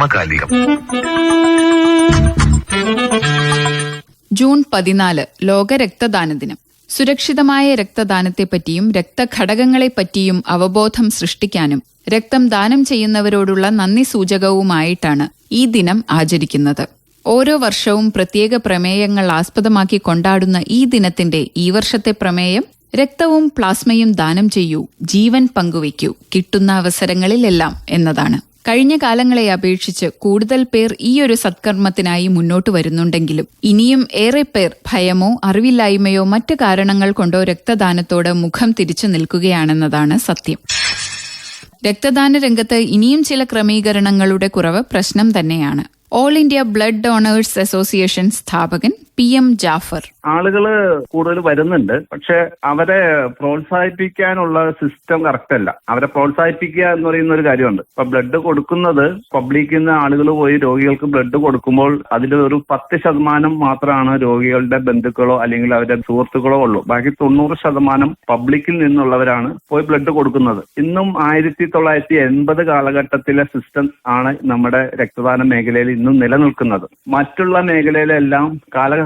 സമകാലികം. ജൂൺ പതിനാല് ലോക രക്തദാന ദിനം. സുരക്ഷിതമായ രക്തദാനത്തെപ്പറ്റിയും രക്തഘടകങ്ങളെപ്പറ്റിയും അവബോധം സൃഷ്ടിക്കാനും രക്തം ദാനം ചെയ്യുന്നവരോടുള്ള നന്ദി സൂചകവുമായിട്ടാണ് ഈ ദിനം ആചരിക്കുന്നത്. ഓരോ വർഷവും പ്രത്യേക പ്രമേയങ്ങൾ ആസ്പദമാക്കി കൊണ്ടാടുന്ന ഈ ദിനത്തിന്റെ ഈ വർഷത്തെ പ്രമേയം രക്തവും പ്ലാസ്മയും ദാനം ചെയ്യൂ ജീവൻ പങ്കുവയ്ക്കൂ കിട്ടുന്ന അവസരങ്ങളിലെല്ലാം എന്നതാണ്. കഴിഞ്ഞ കാലങ്ങളെ അപേക്ഷിച്ച് കൂടുതൽ പേർ ഈയൊരു സത്കർമ്മത്തിനായി മുന്നോട്ട് വരുന്നുണ്ടെങ്കിലും ഇനിയും ഏറെ പേർ ഭയമോ അറിവില്ലായ്മയോ മറ്റ് കാരണങ്ങൾ കൊണ്ടോ രക്തദാനത്തോട് മുഖം തിരിച്ചു നിൽക്കുകയാണെന്നതാണ് സത്യം. രക്തദാന രംഗത്ത് ഇനിയും ചില ക്രമീകരണങ്ങളുടെ കുറവ് പ്രശ്നം തന്നെയാണ്. All India blood donors association സ്ഥാപകൻ പി എം ജാഫർ. ആളുകൾ കൂടുതൽ വരുന്നുണ്ട്. പക്ഷെ അവരെ പ്രോത്സാഹിപ്പിക്കാനുള്ള സിസ്റ്റം കറക്റ്റ് അല്ല. അവരെ പ്രോത്സാഹിപ്പിക്കുക എന്ന് പറയുന്ന ഒരു കാര്യമുണ്ട്. ഇപ്പൊ ബ്ലഡ് കൊടുക്കുന്നത് പബ്ലിക്കിൽ നിന്ന് ആളുകൾ പോയി രോഗികൾക്ക് ബ്ലഡ് കൊടുക്കുമ്പോൾ അതിൽ ഒരു പത്ത് ശതമാനം മാത്രമാണ് രോഗികളുടെ ബന്ധുക്കളോ അല്ലെങ്കിൽ അവരുടെ സുഹൃത്തുക്കളോ ഉള്ളൂ. ബാക്കി തൊണ്ണൂറ് ശതമാനം പബ്ലിക്കിൽ നിന്നുള്ളവരാണ് പോയി ബ്ലഡ് കൊടുക്കുന്നത്. ഇന്നും ആയിരത്തി തൊള്ളായിരത്തി എൺപത് കാലഘട്ടത്തിലെ സിസ്റ്റം ആണ് നമ്മുടെ രക്തദാന മേഖലയിൽ ഇന്നും നിലനിൽക്കുന്നത്. മറ്റുള്ള മേഖലയിലെല്ലാം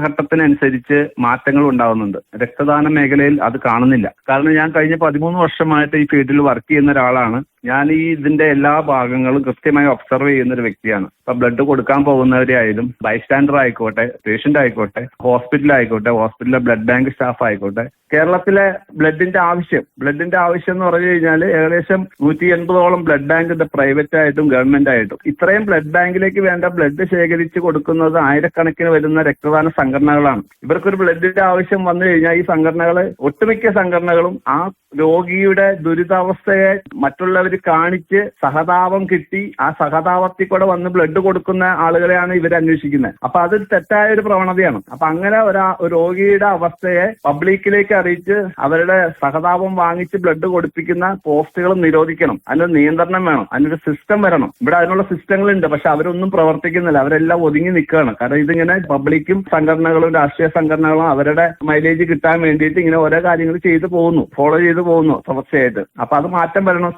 കാലഘട്ടത്തിനനുസരിച്ച് മാറ്റങ്ങൾ ഉണ്ടാവുന്നുണ്ട്. രക്തദാന മേഖലയിൽ അത് കാണുന്നില്ല. കാരണം ഞാൻ കഴിഞ്ഞ പതിമൂന്ന് വർഷമായിട്ട് ഈ ഫീൽഡിൽ വർക്ക് ചെയ്യുന്ന ഒരാളാണ്. ഞാൻ ഈ ഇതിന്റെ എല്ലാ ഭാഗങ്ങളും കൃത്യമായി ഒബ്സർവ് ചെയ്യുന്ന ഒരു വ്യക്തിയാണ്. ഇപ്പൊ ബ്ലഡ് കൊടുക്കാൻ പോകുന്നവരെയായാലും ബൈസ്റ്റാൻഡർ ആയിക്കോട്ടെ പേഷ്യന്റ് ആയിക്കോട്ടെ ഹോസ്പിറ്റൽ ആയിക്കോട്ടെ ഹോസ്പിറ്റലിലെ ബ്ലഡ് ബാങ്ക് സ്റ്റാഫ് ആയിക്കോട്ടെ കേരളത്തിലെ ബ്ലഡിന്റെ ആവശ്യം ബ്ലഡിന്റെ ആവശ്യം എന്ന് പറഞ്ഞു കഴിഞ്ഞാൽ ഏകദേശം നൂറ്റി എൺപതോളം ബ്ലഡ് ബാങ്ക് ഉണ്ട് പ്രൈവറ്റ് ആയിട്ടും ഗവൺമെന്റ് ആയിട്ടും. ഇത്രയും ബ്ലഡ് ബാങ്കിലേക്ക് വേണ്ട ബ്ലഡ് ശേഖരിച്ച് കൊടുക്കുന്നത് ആയിരക്കണക്കിന് വരുന്ന രക്തദാന സംഘടനകളാണ്. ഇവർക്കൊരു ബ്ലഡിന്റെ ആവശ്യം വന്നു കഴിഞ്ഞാൽ ഈ സംഘടനകൾ ഒട്ടുമിക്ക സംഘടനകളും ആ രോഗിയുടെ ദുരിതാവസ്ഥയെ മറ്റുള്ളവർ കാണിച്ച് സഹതാപം കിട്ടി ആ സഹതാപത്തിൽ കൂടെ വന്ന് ബ്ലഡ് കൊടുക്കുന്ന ആളുകളെയാണ് ഇവർ അന്വേഷിക്കുന്നത് അപ്പൊ അതൊരു തെറ്റായ ഒരു പ്രവണതയാണ്. അപ്പൊ അങ്ങനെ ഒരാ രോഗിയുടെ അവസ്ഥയെ പബ്ലിക്കിലേക്ക് അറിയിച്ച് അവരുടെ സഹതാപം വാങ്ങിച്ച് ബ്ലഡ് കൊടുപ്പിക്കുന്ന പോസ്റ്റുകൾ നിരോധിക്കണം. അതിനൊരു നിയന്ത്രണം വേണം. അതിനൊരു സിസ്റ്റം വരണം. ഇവിടെ അതിനുള്ള സിസ്റ്റങ്ങളുണ്ട് പക്ഷെ അവരൊന്നും പ്രവർത്തിക്കുന്നില്ല. അവരെല്ലാം ഒതുങ്ങി നിൽക്കുകയാണ് കാരണം ഇതിങ്ങനെ പബ്ലിക്കും സംഘടനകളും രാഷ്ട്രീയ സംഘടനകളും അവരുടെ മൈലേജ് കിട്ടാൻ വേണ്ടിയിട്ട് ഇങ്ങനെ ഓരോ കാര്യങ്ങൾ ചെയ്തു പോകുന്നു. ഫോളോ ചെയ്തു പോകുന്നു. തുടർച്ചയായിട്ട് അപ്പൊ അത് മാറ്റം വരണം.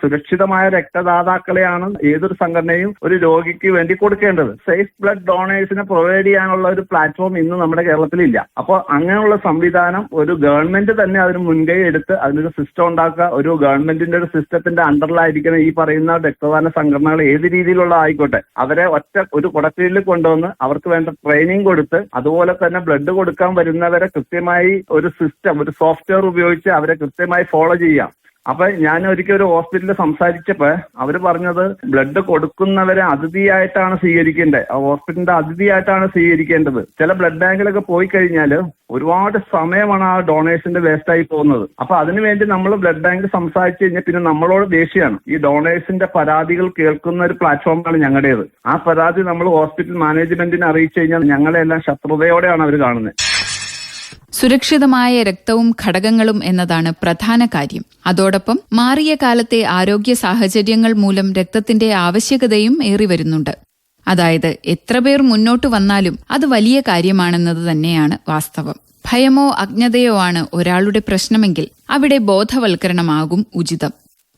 സുരക്ഷിതമായ രക്തദാതാക്കളെയാണ് ഏതൊരു സംഘടനയും ഒരു രോഗിക്ക് വേണ്ടി കൊടുക്കേണ്ടത്. സേഫ് ബ്ലഡ് ഡോണേഴ്സിനെ പ്രൊവൈഡ് ചെയ്യാനുള്ള ഒരു പ്ലാറ്റ്ഫോം ഇന്ന് നമ്മുടെ കേരളത്തിലില്ല. അപ്പോൾ അങ്ങനെയുള്ള സംവിധാനം ഒരു ഗവൺമെന്റ് തന്നെ അതിന് മുൻകൈ എടുത്ത് അതിനൊരു സിസ്റ്റം ഉണ്ടാക്കുക ഒരു ഗവൺമെന്റിന്റെ ഒരു സിസ്റ്റത്തിന്റെ അണ്ടറിലായിരിക്കണം ഈ പറയുന്ന രക്തദാന സംഘടനകൾ ഏത് രീതിയിലുള്ള ആയിക്കോട്ടെ. അവരെ ഒറ്റ ഒരു കുടക്കീഴിൽ കൊണ്ടുവന്ന് അവർക്ക് വേണ്ട ട്രെയിനിങ് കൊടുത്ത് അതുപോലെ തന്നെ ബ്ലഡ് കൊടുക്കാൻ വരുന്നവരെ കൃത്യമായി ഒരു സിസ്റ്റം ഒരു സോഫ്റ്റ്വെയർ ഉപയോഗിച്ച് അവരെ കൃത്യമായി ഫോളോ ചെയ്യാം. അപ്പൊ ഞാൻ ഒരിക്കൽ ഒരു ഹോസ്പിറ്റലിൽ സംസാരിച്ചപ്പോ അവർ പറഞ്ഞത് ബ്ലഡ് കൊടുക്കുന്നവരെ അതിഥിയായിട്ടാണ് സ്വീകരിക്കേണ്ടത്. ആ ഹോസ്പിറ്റലിന്റെ അതിഥിയായിട്ടാണ് സ്വീകരിക്കേണ്ടത്. ചില ബ്ലഡ് ബാങ്കിലൊക്കെ പോയി കഴിഞ്ഞാൽ ഒരുപാട് സമയമാണ് ആ ഡൊണേഷന്റെ വേസ്റ്റ് ആയി പോകുന്നത്. അപ്പൊ അതിനുവേണ്ടി നമ്മൾ ബ്ലഡ് ബാങ്ക് സംസാരിച്ചു കഴിഞ്ഞാൽ പിന്നെ നമ്മളോട് ദേഷ്യമാണ്. ഈ ഡൊണേഴ്സിന്റെ പരാതികൾ കേൾക്കുന്ന ഒരു പ്ലാറ്റ്ഫോമാണ് ഞങ്ങളുടേത്. ആ പരാതി നമ്മൾ ഹോസ്പിറ്റൽ മാനേജ്മെന്റിനെ അറിയിച്ചു കഴിഞ്ഞാൽ ഞങ്ങളെല്ലാം ശത്രുതയോടെയാണ് അവർ കാണുന്നത്. സുരക്ഷിതമായ രക്തവും ഘടകങ്ങളും എന്നതാണ് പ്രധാന കാര്യം. അതോടൊപ്പം മാറിയ കാലത്തെ ആരോഗ്യ സാഹചര്യങ്ങൾ മൂലം രക്തത്തിന്റെ ആവശ്യകതയും ഏറി വരുന്നുണ്ട്. അതായത് എത്ര പേർ മുന്നോട്ട് വന്നാലും അത് വലിയ കാര്യമാണെന്നത് തന്നെയാണ് വാസ്തവം. ഭയമോ അജ്ഞതയോ ആണ് ഒരാളുടെ പ്രശ്നമെങ്കിൽ അവിടെ ബോധവൽക്കരണമാകും ഉചിതം.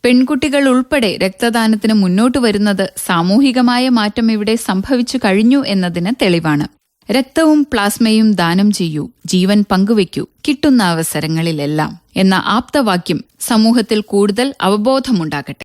പെൺകുട്ടികൾ ഉൾപ്പെടെ രക്തദാനത്തിന് മുന്നോട്ട് വരുന്നത് സാമൂഹികമായ മാറ്റം ഇവിടെ സംഭവിച്ചു കഴിഞ്ഞു എന്നതിന് തെളിവാണ്. രക്തവും പ്ലാസ്മയും ദാനം ചെയ്യൂ ജീവൻ പങ്കുവയ്ക്കൂ കിട്ടുന്ന അവസരങ്ങളിലെല്ലാം. എന്ന ആപ്തവാക്യം സമൂഹത്തിൽ കൂടുതൽ അവബോധമുണ്ടാകട്ടെ.